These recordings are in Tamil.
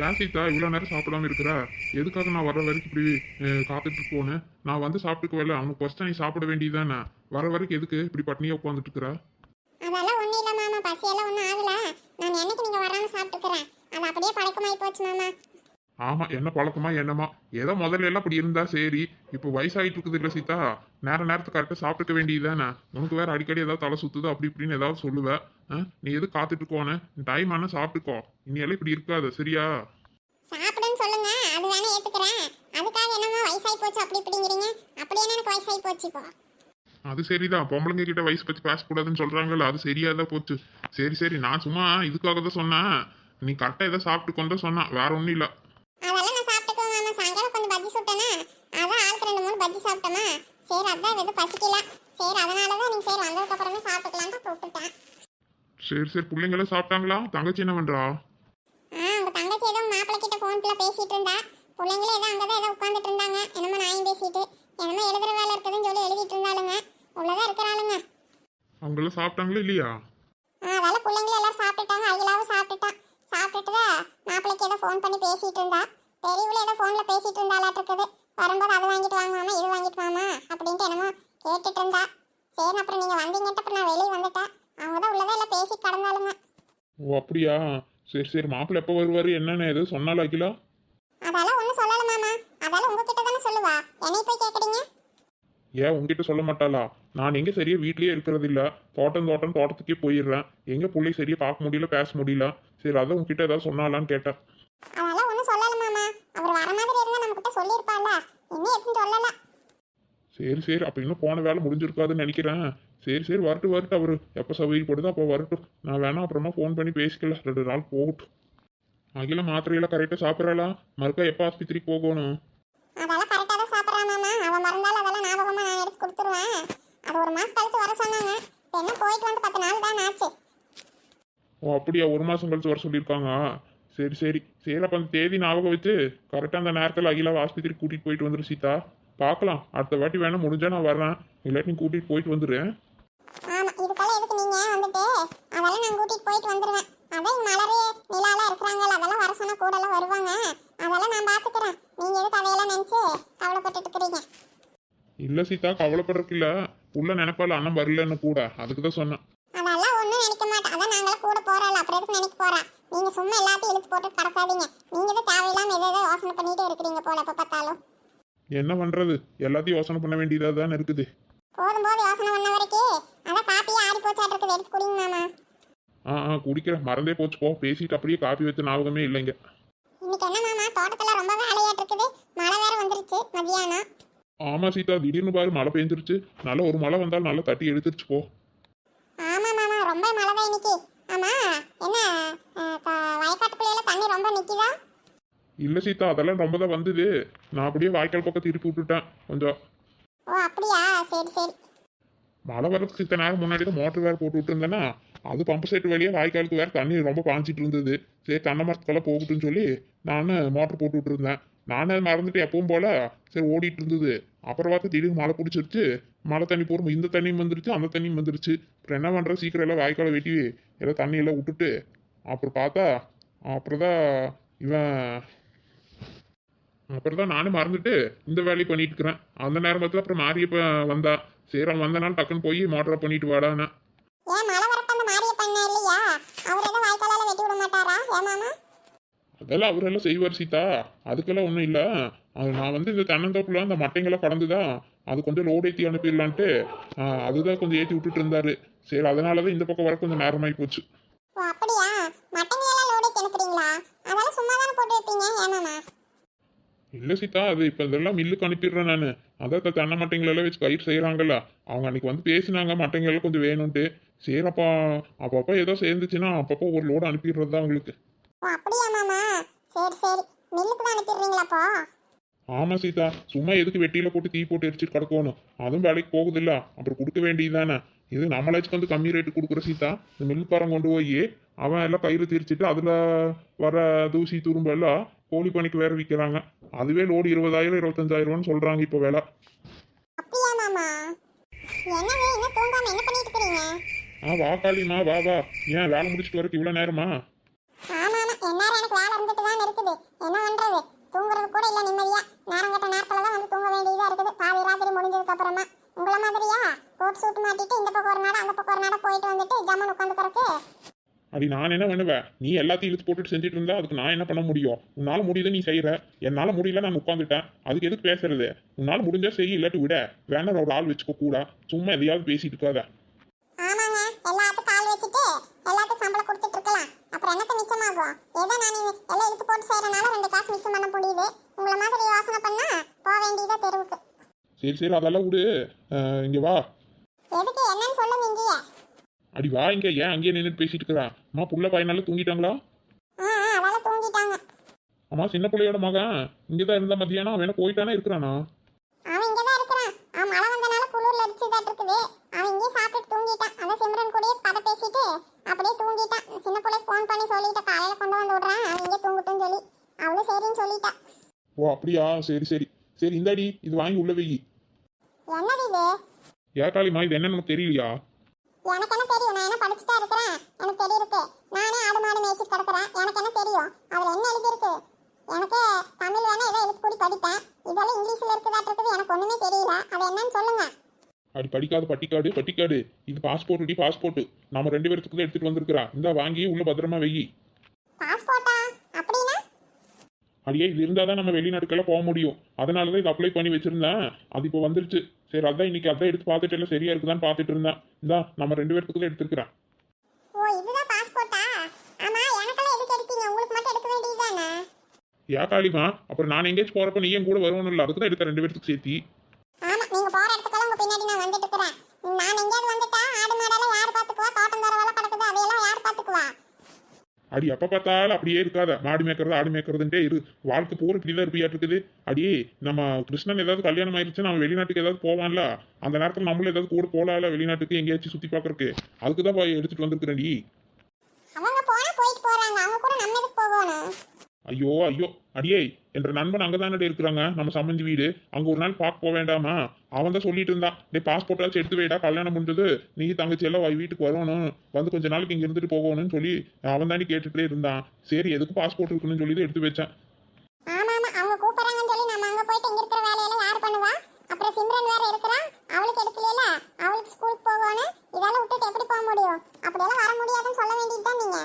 ஏன் சீதா இவ்வளோ நேரம் சாப்பிடாம இருக்கிற? எதுக்காக நான் வர வரைக்கும் இப்படி காத்துட்டு போனேன்? நான் வந்து சாப்பிட்டுக்குவேல அவனுக்கு ஃபர்ஸ்ட் நீ சாப்பிட வேண்டியதானே வர வரைக்கும் எதுக்கு இப்படி பட்னியா உட்காந்துட்டு இருக்கிற? அதெல்லாம் ஒன்றும் இல்லை மாமா. பசியெல்லாம் ஒன்றும் ஆகல. நான் என்னைக்கு நீங்கள் வராமல் சாப்பிட்டுக்கிறேன்? அது அப்படியே பழக்கமாகி போச்சு மாமா. ஆமா என்ன பழக்கமா என்னமா. ஏதோ முதல்ல எல்லாம் இப்படி இருந்தா சரி. இப்போ வயசாயிட்டு இருக்குது இல்ல சீதா. நேர நேரத்துக்கு கரெக்டாக சாப்பிட்டுக்க வேண்டியதுதானே. உனக்கு வேற அடிக்கடி ஏதாவது தலை சுத்துது அப்படி இப்படின்னு ஏதாவது சொல்லுவ? நீ எது காத்துட்டு போன டைம் ஆனால் சாப்பிட்டுக்கோ. இனியெல்லாம் இப்படி இருக்காது சரியா? சாப்பிடுன்னு சொல்லுங்க. அது வேணா ஏத்துக்கிறேன். அதுக்காக என்னமா வயசாகி போச்சு அப்படி இப்படிங்கிறீங்க. அப்படி என்ன எனக்கு வயசாகி போச்சு இப்போ? அது சரிதான். பொம்பளைங்க கிட்ட வயசு பத்தி பேசக்கூடாதுன்னு சொல்றாங்கல்ல அது சரியா தான் போச்சு. சரி சரி நான் சும்மா இதுக்காக தான் சொன்னேன். நீ கரெக்டாக ஏதோ சாப்பிட்டுக்கோன்னு தான் சொன்னேன் வேற ஒன்றும் இல்லை அதெல்லாம் நான் சாப்பிட்டுக்குவேன் மாமா சாயங்காலம் கொஞ்சம் பஜ்ஜி சுட்டேனா அதான் ஆளுக்கு ரெண்டு மூணு பஜ்ஜி சாப்பிட்டோமா சரி அதான் எதுவும் பசிக்கல சரி அதனால தான் நீங்க சரி வந்ததுக்கு அப்புறமே சாப்பிட்டுக்கலான்ட்டு கூப்பிட்டுட்டேன் சரி சரி பிள்ளைங்களாம் சாப்பிட்டாங்களா? தங்கச்சி என்ன பண்றா? ஆ உங்க தங்கச்சி ஏதோ மாப்பிள்ளை கிட்ட ஃபோன்ல பேசிட்டு இருந்தா. பிள்ளைங்களும் ஏதோ அங்கதான் ஏதோ உட்காந்துட்டு இருந்தாங்க. என்னமோ நாயும் பேசிட்டு. என்னமோ எழுதுற வேலை இருக்குதுன்னு சொல்லி எழுதிட்டு இருந்தாளுங்க. உள்ளதான் இருக்கிறாளுங்க. அவங்களாம் சாப்பிட்டாங்களா இல்லையா? ஆ அதனால பிள்ளைங்களும் எல்லாம் சாப்பிட்டுட்டாங்க. அகிலாவும் சாப்பிட்டுட்டா. சாப்பிட்டுட்டு தான் மாப்பிள்ளைக்கு ஏதோ ஃபோன் பண்ணி பேசிட்டு இருந்தா. பெரியவளும் ஏதோ ஃபோன்ல பேசிட்டு இருந்தாலாட்டு இருக்குது வரும்போது அது வாங்கிட்டு வாங்க மாமா இது வாங்கிட்டு வாமா அப்படின்ட்டு என்னமோ கேட்டுட்டு இருந்தா. சரி அப்புறம் நீங்க வந்தீங்கன்ட்டு அப்புறம் நான் வெளியே வந்துட்டேன். அவங்க தான் உள்ளதான் எல்லாம் பேசி கடந்தாளுங்க. ஓ அப்படியா? சரி சரி மாப்பிள்ளை எப்போ வருவாரு என்னன்னு எதுவும் சொன்னாலும் அகிலா? அதெல்லாம் ஒன்றும் சொல்லல மாமா. அதெல்லாம் உங்ககிட்ட தானே சொல்லுவா. என்னை போய் கேட்குறீங்க ஏன் உங்ககிட்ட சொல்ல மாட்டாளா? நான் எங்க சரியா வீட்லயே இருக்கிறது இல்ல. தோட்டம் தோட்டம் தோட்டத்துக்கே போயிடுறேன். எங்க பிள்ளை சரியா பார்க்க முடியல பேச முடியல. சரி அதான் உங்ககிட்ட ஏதாவது சொன்னாலான்னு கேட்டேன். அதெல்லாம் ஒன்றும் சொல்லல மாமா. அவர் வர மாதிரி இருந்தால் நம்மக்கிட்ட சொல்லியிருப்பாள்ல இன்னும் எதுவும் சொல்லல. சரி சரி அப்போ இன்னும் போன வேலை முடிஞ்சிருக்காதுன்னு நினைக்கிறேன். சரி சரி வரட்டும் வரட்டும் அவர் எப்போ சௌகரியப்படுதோ அப்போ வரட்டும். நான் வேணா அப்புறமா ஃபோன் பண்ணி பேசிக்கல ரெண்டு நாள் போகட்டும். அகில மாத்திரையெல்லாம் கரெக்டாக சாப்பிட்றாளா? மறுக்கா எப்போ ஆஸ்பத்திரிக்கு போகணும்? அதெல்லாம் கரெக்டாக தான் சாப்பிட்றா மாமா. அவன் மறந்தாலும் அதெல்லாம் ஞாபகமாக நான் எடுத்து கொடுத்துருவேன். அது ஒரு மாதம் வர சொன்னாங்க. என்ன போயிட்டு வந்து பத்து நாள் தான் ஆச்சு. ஓ அப்படியா? ஒரு மாதம் கழிச்சு வர சொல்லியிருக்காங்க. சரி சரி. சரி அப்போ அந்த தேதி ஞாபகம் வச்சு கரெக்டாக அந்த நேரத்தில் அகிலாவை ஆஸ்பத்திரிக்கு கூட்டிகிட்டு போயிட்டு வந்துரு சீதா. பார்க்கலாம். அடுத்த வாட்டி வேணா முடிஞ்சா நான் வர்றேன். இல்லாட்டி நீ கூட்டிகிட்டு போயிட்டு வந்துடுறேன் ஆமாம் இதுக்கெல்லாம் எதுக்கு நீங்கள் வந்துட்டு? அதெல்லாம் நான் கூட்டிகிட்டு போயிட்டு வந்துடுவேன் அதான் மலரு நிலாலாம் இருக்கிறாங்கல்ல அதெல்லாம் வர சொன்னால் கூடலாம் வருவாங்க. அதெல்லாம் நான் பார்த்துக்கிறேன் நீங்கள் எதுக்கு அதையெல்லாம் நினச்சி கவலைப்பட்டுட்டு இருக்கிறீங்க? இல்லை சீதா கவலைப்படுறதுக்கு இல்லை. உள்ள நினைப்பால அண்ணன் வரலன்னு கூட. அதுக்கு தான் சொன்னேன். அதெல்லாம் ஒன்றும் நினைக்க மாட்டேன். அதான் நாங்களாம் கூட போகிறோம்ல அப்புறம் எதுக்கு நினைக்க போகிறேன் நீங்கள் சும்மா எல்லாத்தையும் இழுத்து போட்டு கிடக்காதீங்க. நீங்கள் தான் தேவையில்லாமல் எதோ ஏதோ யோசனை பண்ணிகிட்டே இருக்கிறீங்க போல எப்போ பார்த்தாலும். என்ன பண்ணுறது எல்லாத்தையும் யோசனை பண்ண வேண்டியதாக தானே இருக்குது. போதும் போது யோசனை பண்ண வரைக்கும் அதான் காப்பியே ஆறி போச்சாட்டு இருக்குது. எடுத்து குடிங்க மாமா. ஆ ஆ குடிக்கிறேன். மறந்தே போச்சு. போ பேசிட்டு அப்படியே காப்பி வச்ச ஞாபகமே இல்லைங்க. இன்னைக்கு என்ன மாமா? தோட்டத்தில் ரொம்ப வேலையாட்டு இருக்குது. மழை வேற வந்துருச்சு. மதியானம். ஆமாம் சீதா. திடீர்னு பாரு மழை பெஞ்சிருச்சு. நல்லா ஒரு மழை வந்தாலும் நல்லா தட்டி எடுத்துருச்சு போ. ஆமா மாமா. ரொம்ப மழை தான் இன்னைக்கு. ஆமா என்ன அஹ், க- வயக்காட்டுக்குள்ளேல தண்ணி ரொம்ப நிக்குதா? இல்லை சீதா அதெல்லாம் ரொம்ப தான் வந்தது. நான் அப்படியே வாய்க்கால் பக்கம் திருப்பி விட்டுட்டேன் கொஞ்சம். ஓ அப்படியா? சரி சரி. மழை வரதுக்கு இத்தனை நேரம் முன்னாடி தான் மோட்டர் வேறு போட்டு விட்டுருந்தேன்னா அது பம்பு செட் வழியாக வாய்க்காலுக்கு வேறு தண்ணி ரொம்ப பாஞ்சிட்டு இருந்தது. சரி தென்னை மரத்துக்கெல்லாம் போகட்டும்னு சொல்லி நான் மோட்டர் போட்டு விட்டுருந்தேன். நானே அதை மறந்துட்டு எப்பவும் போல. சரி ஓடிட்டு இருந்தது. அப்புறம் பார்த்து திடீர்னு மழை பிடிச்சிருச்சு. மழை தண்ணி போகும் இந்த தண்ணியும் வந்துருச்சு அந்த தண்ணியும் வந்துருச்சு. அப்புறம் என்ன பண்ணுறது சீக்கிரம் எல்லாம் வாய்க்காலை வெட்டி எல்லாம் தண்ணியெல்லாம் விட்டுட்டு அப்புறம் பார்த்தா அப்புறம் தான் இவன் அப்புறம் தான் நானும் மறந்துட்டு இந்த வேலையை பண்ணிட்டு இருக்கிறேன் அந்த நேரம் பார்த்து அப்புறம் மாரியப்ப வந்தா. சரி அவன் வந்தனால டக்குன்னு போய் மோட்டரை? பண்ணிட்டு வாடான்னு அதெல்லாம் அவரெல்லாம் செய்வார் சீதா. அதுக்கெல்லாம் ஒன்றும் இல்லை. அது நான் வந்து இந்த தென்னந்தோப்புல அந்த மட்டைங்கெல்லாம் கடந்துதான் அது கொஞ்சம் லோடு ஏற்றி அனுப்பிடலான்ட்டு அதுதான் கொஞ்சம் ஏற்றி விட்டுட்டு இருந்தாரு. சரி அதனால தான் இந்த பக்கம் வர கொஞ்சம் நேரமாகி போச்சு. அப்படியா? மட்டங்களெல்லாம் லோடு அனுப்புறீங்களா? அதெல்லாம் சும்மா தானே போட்டு வைப்பீங்க? ஏன் மாமா? இல்லை சீதா அது இப்போ இதெல்லாம் மில்லுக்கு அனுப்பிடுறேன் நான். அதான் இந்த தென்னை மட்டைங்களெல்லாம் வச்சு கயிறு செய்கிறாங்கல்ல அவங்க அன்னைக்கு வந்து பேசினாங்க மட்டைங்கெல்லாம் கொஞ்சம் வேணும்ட்டு சரிப்பா அப்பப்போ ஏதோ சேர்ந்துச்சுன்னா அப்பப்போ ஒரு லோடு அனுப்பிடுறது தான் அவங்களுக்கு. ஓ அப்படியா மாமா? சரி சரி. மில்லுக்கு தான் அனுப்பிடுறீங்களாப்பா ஆமா சீதா சும்மா எதுக்கு வெட்டியில போட்டு தீ போட்டு எரிச்சிட்டு கிடக்கணும்? அதுவும் வேலைக்கு போகுதில்ல. அப்புறம் கொடுக்க வேண்டியதுதானே இது நம்மளாச்சும் வந்து கம்மி ரேட்டு கொடுக்குற சீதா. இந்த மில்காரன் கொண்டு போய் அவன் எல்லாம் கயிறு திரிச்சிட்டு அதுல வர தூசி துரும்பு எல்லாம் கோழி பணிக்கு வேற விற்கிறாங்க அதுவே லோடு இருபதாயிரம் இருபத்தஞ்சாயிரம்னு சொல்றாங்க இப்போ விலை. ஆ வா காளிமா வா வா. ஏன் வேலை முடிச்சிட்டு வரக்கு இவ்வளோ நேரமா ஆமா ஆமா எந்நேரம் எனக்கு வேலை இருந்துட்டு தான் இருக்குது அடி நான் என்ன பண்ணுவேன்? நீ எல்லாத்தையும் இழுத்து போட்டுட்டு செஞ்சுட்டு இருந்தா அதுக்கு நான் என்ன பண்ண முடியும்? உன்னால முடியுது நீ செய்யற என்னால முடியல நான் உட்காந்துட்டேன் அதுக்கு எதுக்கு பேசுறது? உன்னால முடிஞ்சா செய் இல்லாட்டி விட. வேணா ஒரு ஆள் வச்சுக்க கூட. சும்மா எதையாவது பேசிட்டு இருக்காத. ஆமாங்க. எல்லாத்துக்கும் கால் வச்சுட்டு எல்லாத்துக்கும் சம்பளம் கொடுத்துட்டு இருக்கலாம். அப்புறம் என்னத்த மிச்சமாகும்? ஏதோ நான் எல்லாம் இழுத்து போட்டு செய்யறனால ரெண்டு காசு மிச்சம் பண்ண முடியுது. உங்களை மாதிரி யோசனை பண்ணா போக வேண்டியதா தெருவுக்கு. சரி சரி. அதெல்லாம் விடு. இங்க வா. எதுக்கு என்னன்னு சொல்லுங்க இங்கேயே அடி வா இங்க ஏன் அங்கேயே நின்றுட்டு பேசிட்டு இருக்கிறான் அம்மா புள்ள பையனால தூங்கிட்டாங்களா? அம்மா சின்ன பிள்ளையோட மகன். இங்கதான் இருந்த மத்தியானம் அவன் போயிட்டானே இருக்கிறானா? ஓ அப்படியா? சரி சரி. சரி இந்தாடி இது வாங்கி உள்ள வை. என்னது இது? ஏக்காளிமா இது என்னன்னு தெரியலையா? எனக்கு என்ன தெரியும் நான் என்ன படிச்சுட்டா இருக்கிறேன். எனக்கு தெரியிருக்கு. நானே ஆடு மாடு மேய்ச்சிட்டு கிடக்குறேன். எனக்கு என்ன தெரியும்? அதுல என்ன எழுதியிருக்கு? எனக்கு தமிழ் வேணா ஏதோ எழுத்து கூடி படிப்பேன். இதெல்லாம் இங்கிலீஷ்ல இருக்குதாட்டு இருக்குது எனக்கு ஒண்ணுமே தெரியல. அது என்னன்னு சொல்லுங்க. அப்படி படிக்காத பட்டிக்காடு பட்டிக்காடு. இது பாஸ்போர்ட் டி பாஸ்போர்ட் நம்ம ரெண்டு பேர்த்துக்கு தான் எடுத்துட்டு வந்திருக்கிறா. இந்த வாங்கி உள்ள பத்திரமா வை. பாஸ்போர்ட்டா அப்படின்னா? அடியே இது இருந்தால் தான் நம்ம வெளிநாட்டுக்கெல்லாம் போக முடியும். அதனால தான் இது அப்ளை பண்ணி வச்சிருந்தேன். அது இப்போ வந்துருச்சு. சரி அதான் இன்னைக்கு அதான் எடுத்து பார்த்துட்டு எல்லாம் சரியா இருக்குதான்னு பார்த்துட்டு இருந்தேன். இந்தா நம்ம ரெண்டு பேர்த்துக்கு தான் எடுத்துருக்கிறேன் ஓ இதுதான் பாஸ்போர்ட்டா ஆமா எனக்கெல்லாம் எதுக்கு எடுத்தீங்க உங்களுக்கு மட்டும் எடுக்க வேண்டியதுதானே ஏக்காளிமா அப்புறம் நான் எங்கேயாச்சும் போறப்ப நீ என் கூட வருவணும் இல்லை அதுக்கு தான் எடுத்த ரெண்டு பேர்த்துக்கு சேர்த்தி. ஆமா நீங்க போற இடத்துக்கெல்லாம் உங்க பின்னாடி நான் வந்துட்டு இருக்கிறேன். நான் எங்கேயாவது வந்துட்டா ஆடு மாடெல்லாம் யார் பாத்துக்குவா தோட்டம் தரவெல்லாம் கிடக்குது அதையெல்லாம் யார் பாத்துக்குவா அடி எப்போ பார்த்தாலும் அப்படியே இருக்காத. மாடு மேய்க்கிறது ஆடு மேய்க்கிறதுன்ட்டே இரு. வாழ்க்கை பூரா இப்படி தான் இருப்பியா இருக்குது. அடியே நம்ம கிருஷ்ணன் ஏதாவது கல்யாணம் ஆயிடுச்சு நம்ம வெளிநாட்டுக்கு ஏதாவது போவான்ல? அந்த நேரத்தில் நம்மளும் ஏதாவது கூட போகலாம்ல வெளிநாட்டுக்கு எங்கேயாச்சும் சுற்றி பார்க்கறக்கு அதுக்கு தான் போய் எடுத்துட்டு வந்திருக்கிறேன்டி அவங்க போனா போயிட்டு போறாங்க. அவங்க கூட நம்ம எதுக்கு போகணும்? ஐயோ ஐயோ அடியே என்ற நண்பன் அங்கே தானே இருக்கிறாங்க? நம்ம சம்மந்தி வீடு. அங்கே ஒரு நாள் பார்க்க போக வேண்டாமா அவன் தான் சொல்லிட்டு இருந்தான் டே பாஸ்போர்ட்டாச்சும் எடுத்து வைடா கல்யாணம் முடிஞ்சது. நீ தங்கச்சி எல்லாம் வீட்டுக்கு வரணும். வந்து கொஞ்ச நாளைக்கு இங்கே இருந்துட்டு போகணும்னு சொல்லி அவன் தாண்டி கேட்டுட்டே இருந்தான். சரி எதுக்கு பாஸ்போர்ட் இருக்குன்னு சொல்லி தான் எடுத்து வச்சேன் ஆமா ஆமா அவங்க கூப்பிடுறாங்கன்னு சொல்லி நம்ம அங்க போயிட்டு இங்க இருக்கிற வேலையெல்லாம் யார் பண்ணுவா அப்புறம் சிம்ரன் வேற இருக்கிறா அவளுக்கு எடுக்கலையில அவளுக்கு ஸ்கூலுக்கு போகணும் இதெல்லாம் விட்டுட்டு எப்படி போக முடியும் அப்படியெல்லாம் வர முடியாதுன்னு சொல்ல வேண்டியதுதான் நீங்க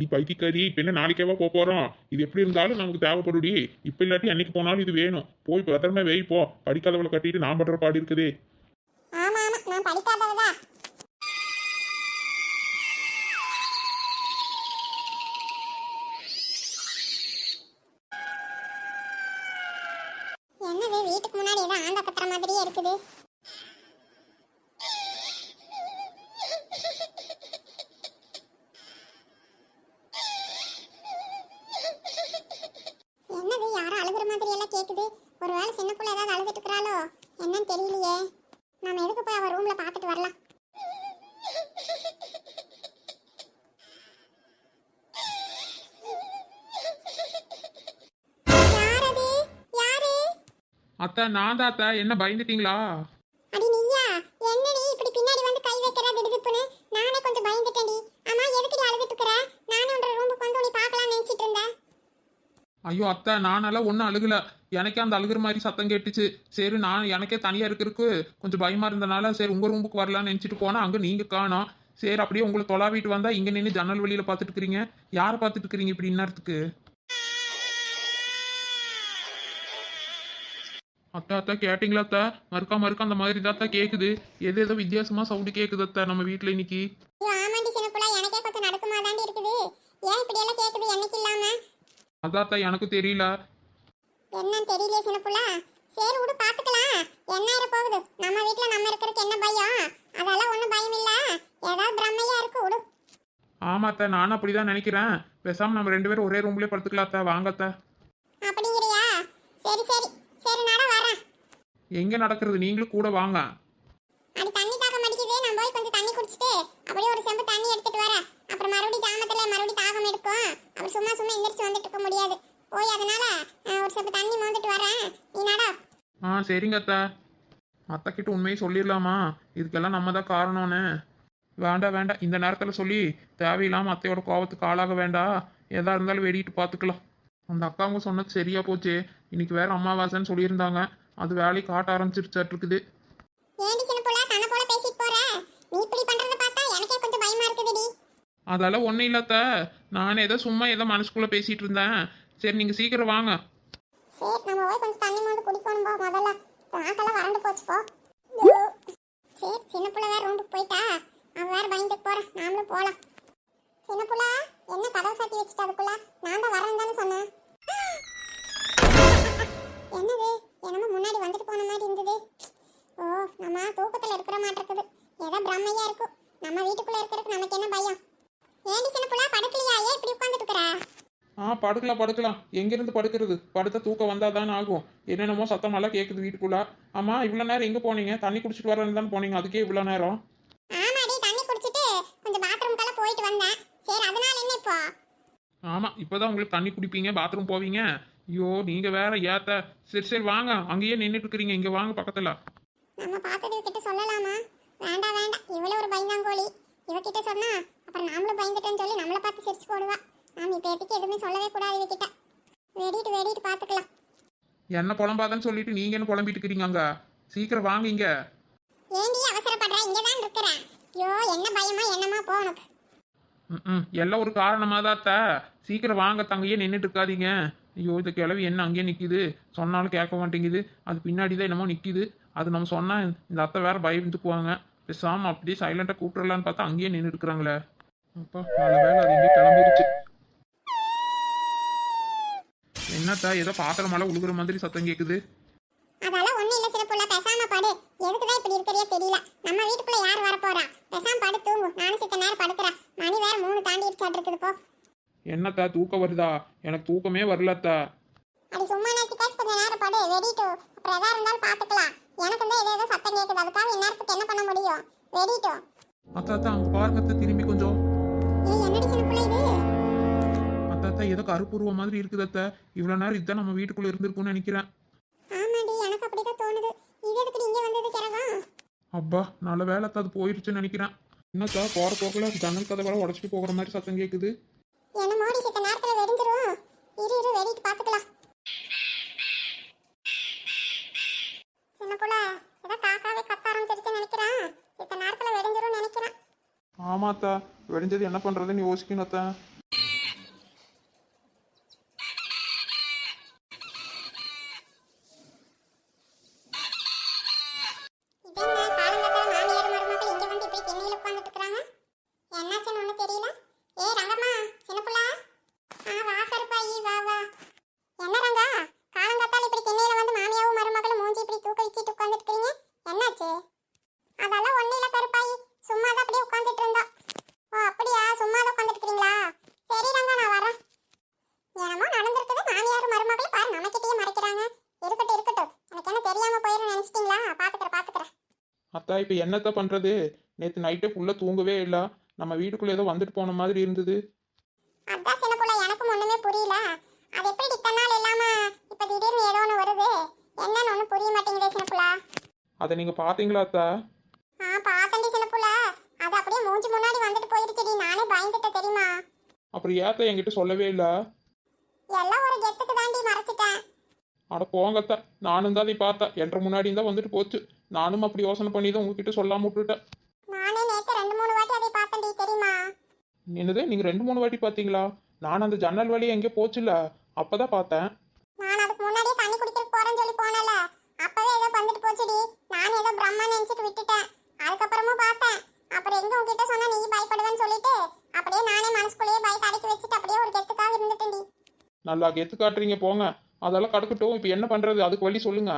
அடி பைத்தியக்காரி இப்போ என்ன நாளைக்கேவா போக போகிறோம் இது எப்படி இருந்தாலும் நமக்கு தேவைப்படுடி. இப்போ இல்லாட்டி அன்னைக்கு போனாலும் இது வேணும். போய் பத்திரமா வெய் போ. படிக்காதவளை கட்டிட்டு நான் படுற பாடு இருக்குதே. ஆமா ஆமா. நான் என்னது வீட்டுக்கு முன்னாடி ஏதோ ஆந்த கத்துற மாதிரியே இருக்குது என்னது யாரும் அழுகுற மாதிரி எல்லாம் கேக்குது ஒருவேளை சின்ன பிள்ளை ஏதாவது அழுதுட்டு இருக்கிறாளோ என்னன்னு தெரியலையே நாம எதுக்கு போய் அவ ரூம்ல பார்த்துட்டு வரலாம் யார் அது யாரு அத்தா நான் தான் அத்தா. என்ன பயந்துட்டீங்களா? அடி நீயா? என்னடி இப்படி பின்னாடி வந்து கை வைக்கிற திடுதிப்புன்னு நானே கொஞ்சம் பயந்துட்டேன்டி. அம்மா எதுக்கு அழுதுட்டு இருக்கிற நானும் உன்ற ரூமுக்கு வந்து உன்னை பார்க்கலாம்னு நினைச்சிட்டு இருந்தேன். ஐயோ அத்தா நானெல்லாம் ஒன்றும் அழுகல. எனக்கே அந்த அழுகுற மாதிரி சத்தம் கேட்டுச்சு. சரி நான் எனக்கே தனியாக இருக்கிறதுக்கு கொஞ்சம் பயமா இருந்தனால சரி உங்கள் ரூமுக்கு வரலாம்னு நினச்சிட்டு போனால் அங்கே நீங்கள் காணோம். சரி அப்படியே உங்களை தொலாவிட்டு வந்தால் இங்கே நின்று ஜன்னல் வெளியில் பார்த்துட்டு இருக்கிறீங்க. யாரை பார்த்துட்டு இருக்கிறீங்க இப்படி இந்நேரத்துக்கு? அத்தா அத்தா கேட்டிங்களா அத்தா? மறுக்கா மறுக்கா அந்த மாதிரி தான் அத்தா கேட்குது எது ஏதோ வித்தியாசமாக சவுண்டு கேட்குது அத்தா நம்ம வீட்டில் இன்னைக்கு. ஐயோ ஆமாண்டி சின்ன புள்ள எனக்கே கொஞ்சம் நடுக்கமா தாண்டி இருக்குது. ஏன் இப்படி எல்லாம் கேக்குது என்னைக்கு இல்லாம? அதான் அத்தா எனக்கு தெரியல. என்னன்னு தெரியலையே சின்ன புள்ள. சரி விடு பாத்துக்கலாம். என்ன ஆயிர போகுது? நம்ம வீட்ல நம்ம இருக்கிறதுக்கு என்ன பயம்? அதெல்லாம் ஒண்ணும் பயம் இல்ல. ஏதாவது பிரம்மையா இருக்கு விடு. ஆமா அத்தா நானும் அப்படிதான் நினைக்கிறேன். பேசாமல் நம்ம ரெண்டு பேரும் ஒரே ரூம்லேயே படுத்துக்கலாம் அத்தா. வாங்க அத்தா. அப்படிங்கிறியா சரி சரி சரி நட வரேன் எங்க நடக்கிறது? நீங்களும் கூட வாங்க. அடி தண்ணி தாகம் அடிக்குது. நான் போய் கொஞ்சம் தண்ணி குடிச்சிட்டு அப்படியே ஒரு செம்பு தண்ணி எடுத்துட்டு வரேன். அப்புறம் மறுபடியும் ஜாமத்துல மறுபடியும் தாகம் எடுக்கும் அப்புறம் சும்மா சும்மா எந்திரிச்சு வந்துட்டு இருக்க முடியாது. போய் அதனால அஹ், ஒரு செம்பு தண்ணி மோந்துட்டு வரேன். நீ நட. ஆ சரிங்க அத்தா. அத்தை கிட்ட உண்மையை சொல்லிடலாமா? இதுக்கெல்லாம் நம்ம தான் காரணம்னு. வேண்டாம் வேண்டாம் இந்த நேரத்தில் சொல்லி தேவையில்லாமல் அத்தையோட கோவத்துக்கு ஆளாக வேண்டாம் எதா இருந்தாலும் வெடிட்டு பார்த்துக்கலாம் அந்த அக்காவுங்க சொன்னது சரியா போச்சு. இன்னைக்கு வேற அமாவாசைன்னு சொல்லியிருந்தாங்க. அது வேலையை காட்ட ஆரம்பிச்சிருச்சாட்டு இருக்குது ஏண்டி சின்ன புள்ள தன்னை போல பேசிட்டு போற? நீ இப்படி பண்றத பார்த்தா எனக்கே கொஞ்சம் பயமா இருக்குதுடி. அதெல்லாம் ஒன்றும் இல்லத்த. நான் ஏதோ சும்மா ஏதோ மனசுக்குள்ளே பேசிகிட்டு இருந்தேன். சரி நீங்கள் சீக்கிரம் வாங்க. சரி நம்ம போய் கொஞ்சம் தண்ணி மோந்து குடிக்கணும் போ முதல்ல. நாக்கெல்லாம் வறண்டு போச்சு போ. சரி சின்ன புள்ள வேற ரூமுக்கு போயிட்டா? அவன் வேற பயந்துட்டு போறான் நாமளும் போலாம். சின்ன புள்ள என்ன கதவு சாத்தி வச்சுட்டு அதுக்குள்ள? நான் தான் வரேன் தானே சொன்னேன் என்னது என்னமோ முன்னாடி வந்துட்டு போன மாதிரி இருந்தது ஓ நம்ம தூக்கத்துல இருக்கிற மாட்டு இருக்குது ஏதோ பிரம்மையா இருக்கும் நம்ம வீட்டுக்குள்ள இருக்கிறதுக்கு நமக்கு என்ன பயம் ஏண்டி சின்ன புள்ள படுக்கலையா ஏன் இப்படி உட்காந்துட்டு இருக்கிற ஆ படுக்கலாம் படுக்கலாம். எங்கேருந்து படுக்கிறது? படுத்த தூக்கம் வந்தால் தானே ஆகும். என்னென்னமோ சத்தமெல்லாம் கேட்குது வீட்டுக்குள்ள. அம்மா இவ்வளோ நேரம் எங்கே போனீங்க? தண்ணி குடிச்சிட்டு வரேன்னு தானே போனீங்க. அதுக்கே இவ்வளோ நேரம். ஆமாம் இப்போ? தான் உங்களுக்கு தண்ணி குடிப்பீங்க பாத்ரூம் போவீங்க. ஐயோ நீங்கள் வேற ஏத்த. சரி சரி வாங்க. அங்கேயே நின்றுட்டு இருக்கிறீங்க. இங்கே வாங்க பக்கத்தில். நம்ம பார்த்தது இவகிட்ட சொல்லலாமா? வேண்டாம் வேண்டாம். இவ்வளோ ஒரு பயந்தாங்கோழி. இவகிட்ட சொன்னா அப்புறம் நாமளும் பயந்துட்டோன்னு சொல்லி நம்மளை பார்த்து சிரிச்சு போடுவா. நாம இப்போ எதுக்கு எதுவுமே சொல்லவே கூடாது இவகிட்ட. வெடிட்டு வெடிட்டு பார்த்துக்கலாம் என்ன புலம்பாதன்னு சொல்லிட்டு நீங்கள் என்ன புலம்பிட்டு இருக்கிறீங்க அங்கே? சீக்கிரம் வாங்க இங்கே. ஏண்டி அவசரப்படுற? இங்கே தான் இருக்கிறேன் ஐயோ என்ன பயமா என்னமா போ உனக்கு. ம் எல்லாம் ஒரு காரணமாக தான் அத்தை. சீக்கிரம் வாங்க தங்கையே நின்றுட்டு இருக்காதீங்க. ஐயோ இந்த கிழவி என்ன அங்கேயே நிற்கிது சொன்னாலும் கேட்க மாட்டேங்குது. அது பின்னாடி தான் என்னமோ நிற்கிது அது நம்ம சொன்னால் இந்த அத்தை வேற பயந்துக்குவாங்க. பேசாமல் அப்படியே சைலண்டாக கூப்பிட்றலான்னு பார்த்தா அங்கேயே நின்று இருக்கிறாங்களே. அப்பா நல்ல வேலை அது எங்கேயும் கிளம்பிருச்சு. என்னத்தா ஏதோ பாத்திரம் மேலே உழுகுற மாதிரி சத்தம் கேட்குது அதெல்லாம் ஒண்ணும் இல்ல சில புள்ள பேசாம படு. எதுக்கு தான் இப்படி இருக்கிறியோ தெரியல. நம்ம வீட்டுக்குள்ள யார் வர போறா? பேசாம படு தூங்கு. நானும் சித்த நேரம் படுக்கிறேன். மணி வேற மூணு தாண்டி இருக்காட்டு இருக்குது போ. என்னத்தா தூக்கம் வருதா? எனக்கு தூக்கமே வரலத்தா. அடி சும்மா நேச்சு பேச கொஞ்ச நேரம் படு. வெடிட்டு அப்புறம் எதா இருந்தாலும் பாத்துக்கலாம். எனக்கு தான் ஏதோ ஏதோ சத்தம் கேக்குது. அதுக்காக இந்நேரத்துக்கு என்ன பண்ண முடியும்? வெடிட்டு அத்தா அத்தா அங்கே பாருங்க அத்தை, திரும்பி கொஞ்சம். ஏய் என்னடி சின்ன புள்ள இது? அத்தாத்தா ஏதோ கருப்புருவ மாதிரி இருக்குது அத்தை. இவ்வளோ நேரம் இதுதான் நம்ம வீட்டுக்குள்ளே இருந்திருக்கும்னு நினைக்கிறேன். ஆமாடி எனக்கு அப்படிதான் தோணுது. இது எதுக்கு இங்க வந்தது அப்பா நல்ல வேலை அது போயிருச்சுன்னு நினைக்கிறேன். என்னத்தா போகிற போக்கில் ஜன்னல் கதை வர உடச்சிட்டு போகிற மாதிரி சத்தம் கேட்குது என்ன மோடி சித்த நேரத்துல வெடிஞ்சிரும். இரு இரு வெடிட்டு பாத்துக்கலாம். சின்ன புள்ள ஏதோ காக்காவே கத்த ஆரம்பிச்சிருச்சுன்னு நினைக்கிறேன். சித்த நேரத்துல வெடிஞ்சிரும் நினைக்கிறேன். ஆமாத்தா வெடிஞ்சது என்ன பண்ணுறதுன்னு யோசிக்கணும் அத்தா. இப்போ என்னத்த பண்ணுறது நேற்று நைட்டே ஃபுல்லாக தூங்கவே இல்லை. நம்ம வீட்டுக்குள்ளே ஏதோ வந்துட்டு போன மாதிரி இருந்தது. அதான் சின்ன புள்ள எனக்கும் ஒண்ணுமே புரியல. அது எப்படி இத்தனை நாள் இல்லாம இப்ப திடீர்னு ஏதோ ஒண்ணு வருது? என்னன்னு ஒண்ணும் புரிய மாட்டேங்குதே சின்ன புள்ள. அதை நீங்கள் பார்த்தீங்களா அத்தா? ஆ பாத்தண்டி சின்ன புள்ள. அது அப்படியே மூஞ்சி முன்னாடி வந்துட்டு போயிருச்சுடி. நானே பயந்துட்டேன் தெரியுமா? அப்புறம் ஏத்த என்கிட்ட சொல்லவே இல்லை. எல்லாம் ஒரு கெத்துக்கு தாண்டி மறைச்சிட்டேன். அட போங்கத்தா. நானும் தான் அதை பார்த்தேன் என்ற முன்னாடி தான் வந்துட்டு போச்சு. நானும் அப்படி யோசனை பண்ணி தான் உங்ககிட்ட சொல்லாம விட்டுட்டேன். நானே நேத்து ரெண்டு மூணு வாட்டி அதை பார்த்தேன்டி தெரியுமா? என்னது நீங்கள் ரெண்டு மூணு வாட்டி பார்த்தீங்களா? நான் அந்த ஜன்னல் வழியே எங்கே போச்சுல்ல அப்போ தான் பார்த்தேன். நான் அதுக்கு முன்னாடியே தண்ணி குடிக்கிறதுக்கு போறேன்னு சொல்லி போனல அப்பவே ஏதோ வந்துட்டு போச்சுடி நான் ஏதோ பிரம்மா நினைச்சிட்டு விட்டுட்டேன். அதுக்கப்புறமும் பார்த்தேன். அப்புறம் எங்க உன்கிட்ட சொன்னா நீ பயப்படுவேன்னு சொல்லிட்டு அப்படியே நானே மனசுக்குள்ளேயே பயத்தை அடக்கி வச்சுட்டு அப்படியே ஒரு கெத்துக்காக இருந்துட்டேன்டி நல்லா கெத்து காட்டுறீங்க போங்க. அதெல்லாம் கிடக்கட்டும். இப்போ என்ன பண்ணுறது அதுக்கு வழி சொல்லுங்க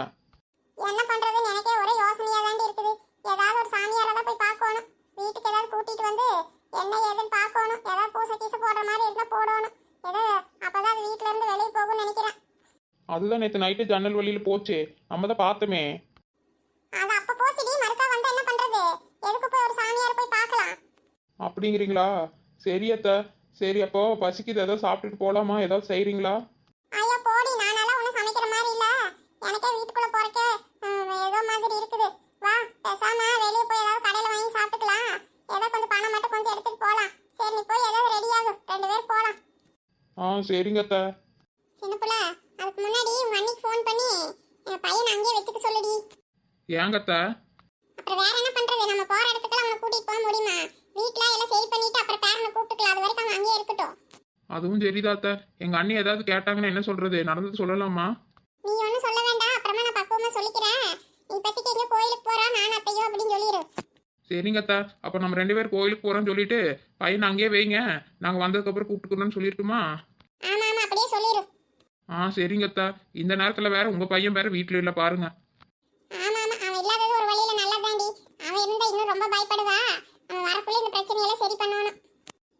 என்ன பண்றதுன்னு எனக்கே ஒரே யோசனையா தாண்டி இருக்குது ஏதாவது ஒரு சாமியாரை தான் போய் பார்க்கணும் வீட்டுக்கு ஏதாவது கூட்டிட்டு வந்து என்ன ஏதுன்னு பார்க்கணும் ஏதாவது பூசை கீசை போடுற மாதிரி இருந்தா போடணும் ஏதோ அப்பதான் அது வீட்ல இருந்து வெளியே போகும்னு நினைக்கிறேன் அதுதான் நேற்று நைட்டு ஜன்னல் வழியில் போச்சே. நம்ம தான் பார்த்தோமே. அது அப்ப போச்சுடி மறுக்கா வந்தா என்ன பண்றது? எதுக்கு போய் ஒரு சாமியாரை போய் பார்க்கலாம்? அப்படிங்கிறீங்களா? சரி அத்தை. சரி அப்போ பசிக்குது ஏதாவது சாப்பிட்டுட்டு போகலாமா ஏதாவது செய்கிறீங்களா ஐயோ போடி நானால ஒன்றும் சமைக்கிற மாதிரி இல்ல. எனக்கே வீட்டுக்குள்ள போறக்கே ஹம், ஏதோ மாதிரி இருக்குது. வா பேசாம வெளியே போய் ஏதாவது கடையில வாங்கி சாப்பிட்டுக்கலாம். ஏதோ கொஞ்சம் பணம் மட்டும் கொஞ்சம் எடுத்துட்டு போலாம். சரி நீ போய் ஏதாவது ரெடி ஆகும் ரெண்டு பேரும் போலாம். ஆ சரிங்க அத்தை. முன்னாடி உங்க அண்ணிக்கு ஃபோன் பண்ணி என் பையனை அங்கேயே வச்சுக்க சொல்லுடி. ஏங்க அத்தை அப்புறம் வேற என்ன பண்றது? நம்ம போற இடத்துக்குலாம் அவனை கூட்டிட்டு போக முடியுமா? வீட்ல எல்லாம் சரி பண்ணிட்டு அப்புறம் பேரனை கூப்பிட்டுக்கலாம். அது வரைக்கும் அவன் அங்கேயே இருக்கட்டும். அதுவும் சரிதான் அத்தை. எங்க அண்ணி ஏதாவது கேட்டாங்கன்னா என்ன சொல்றது? நடந்தது சொல்லலாமா? நீ ஒன்றும் சொல்ல வேண்டாம். அப்புறமா நான் பக்குவமா சொல்லிக்கிறேன். நீ இப்போதைக்கு எங்க கோயிலுக்கு போறா நான் அத்தையோ அப்படின்னு சொல்லிடு சரிங்க அத்தா. அப்போ நம்ம ரெண்டு பேரும் கோயிலுக்கு போறோம்னு சொல்லிட்டு பையனை அங்கேயே வைங்க. நாங்க வந்ததுக்கப்புறம் கூப்பிட்டுக்கிறோம்னு சொல்லிட்டுமா ஆமா ஆமா அப்படியே சொல்லிடு ஆ சரிங்க அத்தா. இந்த நேரத்துல வேற உங்க பையன் வேற வீட்டுல இல்ல பாருங்க. ஆமா ஆமா. அவன் இல்லாதது ஒரு வழியில நல்லதாண்டி அவன் இருந்தா இன்னும் ரொம்ப பயப்படுவா. அவன் வரக்குள்ள இந்த பிரச்சனையெல்லாம் சரி பண்ணணும்.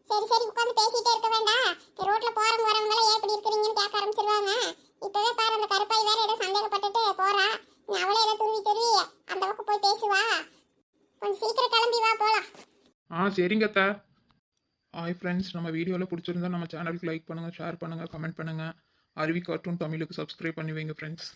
சரி சரி. உட்காந்து பேசிட்டே இருக்க வேண்டாம். ரோட்ல போறவங்க வரவங்க எல்லாம் ஏன் இப்படி இருக்கிறீங்கன்னு கேட்க ஆரம்பிச்சிருவாங்க. இப்பவே பாரு அந்த கருப்பாய் வேற ஏதோ சந்தேகப்பட்டுட்டு போறா. நீ அவளே ஏதோ துருவி துருவி அந்த பக்கம் போய் பேசுவா. கொஞ்சம் சீக்கிரம் கிளம்பி வா போலாம். ஆ சரிங்க அத்தா. ஹாய் ஃப்ரெண்ட்ஸ் நம்ம வீடியோவில் பிடிச்சிருந்தா நம்ம சேனலுக்கு லைக் பண்ணுங்கள் ஷேர் பண்ணுங்கள் கமெண்ட் பண்ணுங்கள் அருவி கார்ட்டூன் தமிழுக்கு சப்ஸ்கிரைப் பண்ணி வைங்க ஃப்ரெண்ட்ஸ்